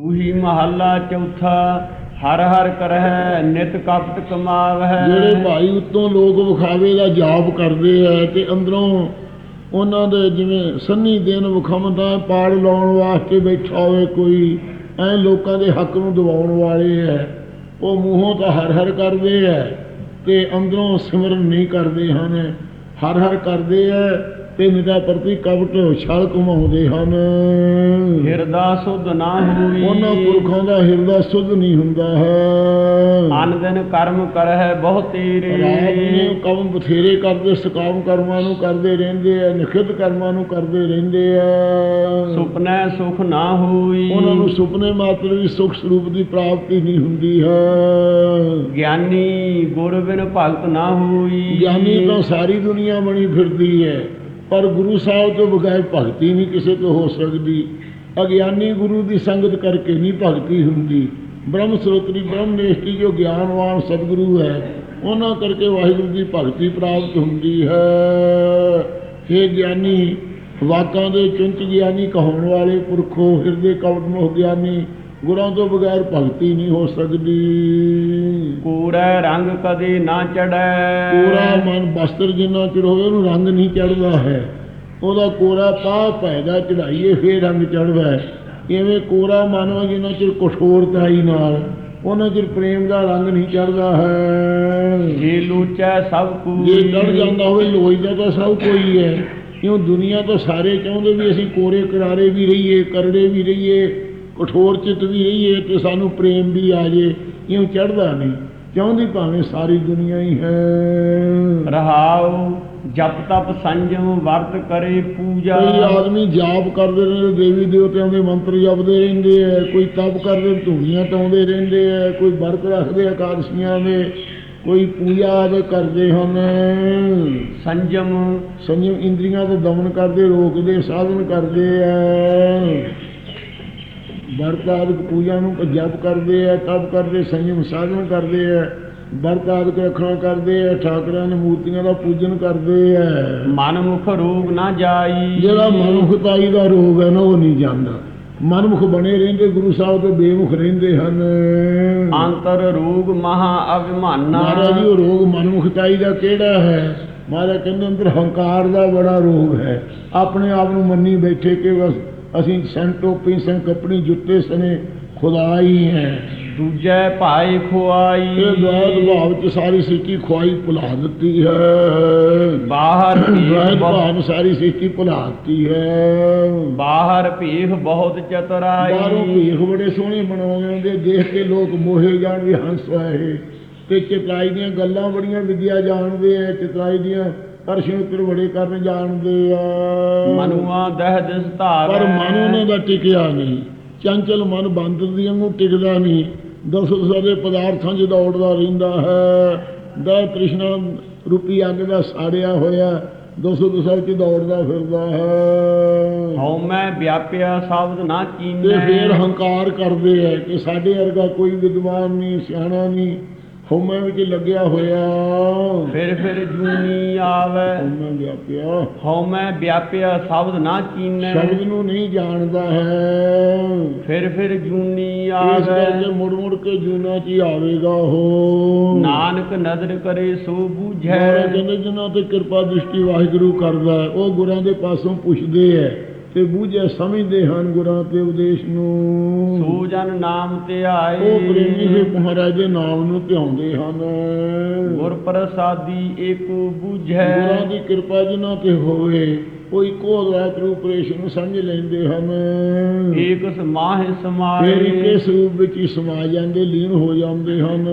ਦੂਹੀ ਮਹੱਲਾ ਚੌਥਾ, ਹਰ ਹਰ ਕਰਹਿ, ਨਿਤ ਕਪਟ ਕਮਾਵਹਿ। ਜਿਹੜੇ ਭਾਈ ਉੱਤੋਂ ਲੋਕ ਵਿਖਾਵੇ ਦਾ ਜਾਪ ਕਰਦੇ ਆ ਤੇ ਅੰਦਰੋਂ ਉਹਨਾਂ ਦੇ ਜਿਵੇਂ ਸੰਨੀ ਦਿਨ ਵਿਖਾਉਂਦਾ, ਪਾੜ ਲਾਉਣ ਵਾਸਤੇ ਬੈਠਾ ਹੋਵੇ ਕੋਈ, ਐ ਲੋਕਾਂ ਦੇ ਹੱਕ ਨੂੰ ਦਿਵਾਉਣ ਵਾਲੇ ਐ ਉਹ ਮੂੰਹੋਂ ਤਾਂ ਹਰ ਹਰ ਕਰਦੇ ਐ ਤੇ ਅੰਦਰੋਂ ਸਿਮਰਨ ਨਹੀਂ ਕਰਦੇ ਹਨ। ਹਰ ਹਰ ਕਰਦੇ ਐ ਤੇ ਨਿਦਾ ਪ੍ਰਤੀ ਕਪਟ ਛਲ ਕਮਾਉਂਦੇ ਹਨ। ਹਿਰਦਾ ਸੁਧ ਨਾ ਹੋਈ ਉਹਨਾਂ ਪੁਰਖਾਂ ਦਾ ਹਿਰਦਾ ਸੁੱਧ ਨਹੀਂ ਹੁੰਦਾ ਹੈ। ਅਨ ਦਿਨ ਕਰਮ ਕਰਹਿ ਬਹੁ ਤੇਰੇ। ਰਾਤ ਨੂੰ ਕੰਮ ਬਥੇਰੇ ਕਰਦੇ ਸਕਾਮ ਕਰਮਾਂ ਨੂੰ ਕਰਦੇ ਰਹਿੰਦੇ ਆ ਨਿਖਿਤ ਕਰਮਾਂ ਨੂੰ ਕਰਦੇ ਰਹਿੰਦੇ ਆ ਸੁਪਨੈ ਸੁਖ ਨਾ ਹੋਈ। ਉਹਨਾਂ ਨੂੰ ਸੁਪਨੇ ਮਾਤਰ ਵੀ ਸੁਖ ਸਰੂਪ ਦੀ ਪ੍ਰਾਪਤੀ ਨਹੀਂ ਹੁੰਦੀ ਹੈ। ਗਿਆਨੀ ਗੁਰ ਬਿਨ ਭਗਤ ਨਾ ਹੋਈ। ਗਿਆਨੀ ਤਾਂ ਸਾਰੀ ਦੁਨੀਆ ਬਣੀ ਫਿਰਦੀ ਹੈ, ਪਰ ਗੁਰੂ ਸਾਹਿਬ ਤੋਂ ਬਗੈਰ ਭਗਤੀ ਨਹੀਂ ਕਿਸੇ ਤੋਂ ਹੋ ਸਕਦੀ। ਅਗਿਆਨੀ ਗੁਰੂ ਦੀ ਸੰਗਤ ਕਰਕੇ ਨਹੀਂ ਭਗਤੀ ਹੁੰਦੀ। ਬ੍ਰਹਮ ਸਰੋਤਰੀ ਬ੍ਰਹਮ ਨਿਸ਼ਟੀ ਜੋ ਗਿਆਨਵਾਨ ਸਤਿਗੁਰੂ ਹੈ, ਉਹਨਾਂ ਕਰਕੇ ਵਾਹਿਗੁਰੂ ਦੀ ਭਗਤੀ ਪ੍ਰਾਪਤ ਹੁੰਦੀ ਹੈ। ਇਹ ਗਿਆਨੀ, ਵਾਕਾਂ ਦੇ ਚੁੰਚ ਗਿਆਨੀ ਕਹਾਉਣ ਵਾਲੇ ਪੁਰਖੋ, ਹਿਰਦੇ ਕਵਟ ਮੋਹ ਗਿਆਨੀ ਗੁਰਾਂ ਤੋਂ ਬਗੈਰ ਭਗਤੀ ਨਹੀਂ ਹੋ ਸਕਦੀ। ਕੋੜੈ ਰੰਗ ਕਦੇ ਨਾ ਚੜੈ ਕੋਰਾ ਮਨ ਬਸਤਰ ਜਿੰਨਾ ਚਿਰ ਹੋਵੇ ਉਹਨੂੰ ਰੰਗ ਨਹੀਂ ਚੜਦਾ ਹੈ। ਉਹਦਾ ਕੋਰਾ ਪਾ ਪੈਦਾ ਚੜਾਈਏ ਫੇਰ ਰੰਗ ਚੜਦਾ ਇਵੇਂ ਕੋਰਾ ਮਨ ਵਾ ਜਿੰਨਾ ਚਿਰ ਕਠੋਰਤਾਈ ਨਾਲ ਉਹਨਾਂ ਚਿਰ ਪ੍ਰੇਮ ਦਾ ਰੰਗ ਨਹੀਂ ਚੜਦਾ ਹੈ। ਜੇ ਲੂਚੈ ਸਭ ਕੋਈ ਜੇ ਚੜ ਜਾਂਦਾ ਹੋਵੇ ਲੋਈ ਦਾ ਤਾਂ ਸਭ ਕੋਈ ਹੈ। ਕਿਉਂ ਦੁਨੀਆ ਤਾਂ ਸਾਰੇ ਚਾਹੁੰਦੇ ਵੀ ਅਸੀਂ ਕੋਰੇ ਕਰਾਰੇ ਵੀ ਰਹੀਏ ਕਰੜੇ ਵੀ ਰਹੀਏ। ਕਠੋਰ ਚਿੱਤ ਵੀ ਰਹੀਏ ਤੇ ਸਾਨੂੰ ਪ੍ਰੇਮ ਵੀ ਆ ਜੇ ਇਉਂ ਚੜਦਾ ਨਹੀਂ। ਚਾਹੁੰਦੀ ਭਾਵੇਂ ਸਾਰੀ ਦੁਨੀਆ ਹੀ ਹੈ। ਰਹਾਉ ਜਪ ਤਪ ਸੰਜਮ ਵਰਤ ਕਰੇ ਪੂਜਾ। ਕਈ ਆਦਮੀ ਜਾਪ ਕਰਦੇ ਰਹਿੰਦੇ ਦੇਵੀ ਦੇਵਤਿਆਂ ਦੇ ਮੰਤਰ ਜਪਦੇ ਰਹਿੰਦੇ ਆ ਕੋਈ ਤਪ ਕਰਦੇ ਧੂੜੀਆਂ ਟਾਉਂਦੇ ਰਹਿੰਦੇ ਆ ਕੋਈ ਵਰਤ ਰੱਖਦੇ ਆ ਇਕਾਦਸ਼ੀਆਂ ਦੇ ਕੋਈ ਪੂਜਾ ਆਦਿ ਕਰਦੇ ਹਨ। ਸੰਜਮ। ਸੰਯਮ ਇੰਦਰੀਆਂ ਤੋਂ ਦਮਨ ਕਰਦੇ ਰੋਕਦੇ ਸਾਧਨ ਕਰਦੇ ਆ ਵਰਤ ਆਦਿਕ ਪੂਜਾ ਨੂੰ ਜਪ ਕਰਦੇ ਆ ਤਪ ਕਰਦੇ ਸੰਯਮ ਸਾਧਨ ਕਰਦੇ ਆ ਵਰਤ ਆਦਿਕ ਰੱਖਣਾ ਕਰਦੇ ਆ ਠਾਕਰਾਂ ਦੀ ਮੂਰਤੀਆਂ ਦਾ ਪੂਜਨ ਕਰਦੇ ਆ। ਮਨ ਮੁਖ ਰੋਗ ਨਾ ਜਾਈ। ਜਿਹੜਾ ਮਨੁੱਖਤਾਈ ਦਾ ਰੋਗ ਹੈ ਨਾ ਉਹ ਨਹੀਂ ਜਾਂਦਾ। ਮਨਮੁਖ ਬਣੇ ਰਹਿੰਦੇ ਗੁਰੂ ਸਾਹਿਬ ਤੋਂ ਬੇਮੁਖ ਰਹਿੰਦੇ ਹਨ। ਅੰਤਰ ਰੋਗ ਮਹਾ ਅਭਿਮਾਨਾ। ਮਹਾਰਾਜ ਜੀ ਉਹ ਰੋਗ ਮਨਮੁਖਤਾਈ ਦਾ ਕਿਹੜਾ ਹੈ? ਮਹਾਰਾਜ ਕਹਿੰਦੇ ਅੰਦਰ ਹੰਕਾਰ ਦਾ ਬੜਾ ਰੋਗ ਹੈ। ਆਪਣੇ ਆਪ ਨੂੰ ਮੰਨੀ ਬੈਠੇ ਕਿ ਬਸ ਅਸੀਂ ਸੰ ਟੋਪੀ ਸੰ ਕੱਪੜੀ ਜੁੱਤੇ ਸਨੇ ਖੁਦਾ ਹੀ। ਦੂਜੈ ਭਾਈ ਖੁਆਈ। ਇਹ ਦਵਾਦ ਭਾਵ ਚ ਸਾਰੀ ਸਿੱਟੀ ਖੁਆਈ ਭੁਲਾ ਦਿੱਤੀ ਹੈ। ਬਾਹਰ ਬਹੁਤ- ਭਾਵ ਸਾਰੀ ਸਿੱਟੀ ਭੁਲਾ ਦਿੱਤੀ ਹੈ। ਬਾਹਰ ਭੀਖ ਬਹੁਤ ਚਤੁਰਾਈ। ਬਾਹਰੋਂ ਭੀਖ ਬੜੇ ਸੋਹਣੇ ਬਣਾਉਂਦੇ ਹੁੰਦੇ ਦੇਖ ਕੇ ਲੋਕ ਮੋਹੇ ਜਾਣ ਵੀ ਹੰਸ ਆਏ ਤੇ ਚਤਰਾਈ ਦੀਆਂ ਗੱਲਾਂ ਬੜੀਆਂ ਵਿਦਿਆ ਜਾਣਦੇ ਆ ਚਤਰਾਈ ਦੀਆਂ ਅਰਸ਼ਨ ਉੱਤਰ ਬੜੇ ਕਰਨ ਜਾਣਦੇ ਆ। ਮਨੁਆ ਦਹ ਦਿਸ ਧਾਰ। ਪਰ ਮਨ ਉਹਨਾਂ ਦਾ ਟਿਕਿਆ ਨਹੀਂ। ਚੰਚਲ ਮਨ ਬਾਂਦਰ ਦੀ ਵਾਂਗੂ ਟਿਕਦਾ ਨਹੀਂ। ਦਸ ਦੇ ਪਦਾਰਥਾਂ 'ਚ ਦੌੜਦਾ ਰਹਿੰਦਾ ਹੈ। ਦਾ ਤ੍ਰਿਸ਼ਨਾ ਰੂਪੀ ਅੱਗ ਦਾ ਸਾੜਿਆ ਹੋਇਆ ਦਸੋ ਦਸਾਂ 'ਚ ਦੌੜਦਾ ਫਿਰਦਾ ਹੈ। ਹਉ ਮੈਂ ਵਿਆਪਿਆ ਸ਼ਬਦ ਨਾ ਤੇ ਕੀਨੈ ਫੇਰ ਹੰਕਾਰ ਕਰਦੇ ਐ ਕਿ ਸਾਡੇ ਵਰਗਾ ਕੋਈ ਵਿਦਵਾਨ ਨਹੀਂ ਸਿਆਣਾ ਨਹੀਂ। ਹਉਮੈ ਵਿੱਚ ਲੱਗਿਆ ਹੋਇਆ। ਫਿਰ ਫਿਰ ਜੂਨੀ ਆਵੈ। ਹਉਮੈ ਵਿਆਪਿਆ। ਹਉ ਮੈਂ ਵਿਆਪਿਆ ਸ਼ਬਦ ਨਾ ਕੀਨੈ ਸ਼ਬਦ ਨੂੰ ਨਹੀਂ ਜਾਣਦਾ ਹੈ। ਫਿਰ ਫਿਰ ਜੂਨੀ ਇਸ ਆਵੈ। ਕਰਕੇ ਮੁੜ ਮੁੜ ਕੇ ਜੂਨਾ ਚ ਹੀ ਆਵੇਗਾ ਉਹ। ਨਾਨਕ ਨਦਰ ਕਰੇ ਸੋ ਬੂਝੈ। ਕਹਿੰਦੇ ਜਿਨ੍ਹਾਂ ਤੇ ਕਿਰਪਾ ਦ੍ਰਿਸ਼ਟੀ ਵਾਹਿਗੁਰੂ ਕਰਦਾ ਹੈ, ਉਹ ਗੁਰਾਂ ਦੇ ਪਾਸੋਂ ਪੁੱਛਦੇ ਐ ਤੇ ਬੂਝੇ ਸਮਝਦੇ ਹਨ ਗੁਰਾਂ ਦੇ ਉਪਦੇਸ਼ ਨੂੰ। ਸੋ ਜਨ ਨਾਮ ਤੇ ਆਏ। ਉਹ ਪ੍ਰੇਮੀ ਹੀ ਮਹਾਰਾਜ ਦੇ ਨਾਮ ਨੂੰ ਧਿਆਉਂਦੇ ਹਨ। ਗੁਰ ਪ੍ਰਸਾਦੀ ਏਕੋ ਬੂਝੈ। ਗੁਰਾਂ ਦੀ ਕਿਰਪਾ ਜਿਨ੍ਹਾਂ ਤੇ ਹੋਵੇ ਉਹ ਇੱਕੋ ਅਦਵਾਤ ਰੂਪ ਰੇਸ਼ ਨੂੰ ਸਮਝ ਲੈਂਦੇ ਹਨ। ਏਕ ਸਮਾਹਿ ਫਿਰ ਸਮਾਏ ਇੱਕੇ ਸਰੂਪ ਵਿੱਚ ਹੀ ਸਮਾ ਜਾਂਦੇ ਲੀਨ ਹੋ ਜਾਂਦੇ ਹਨ।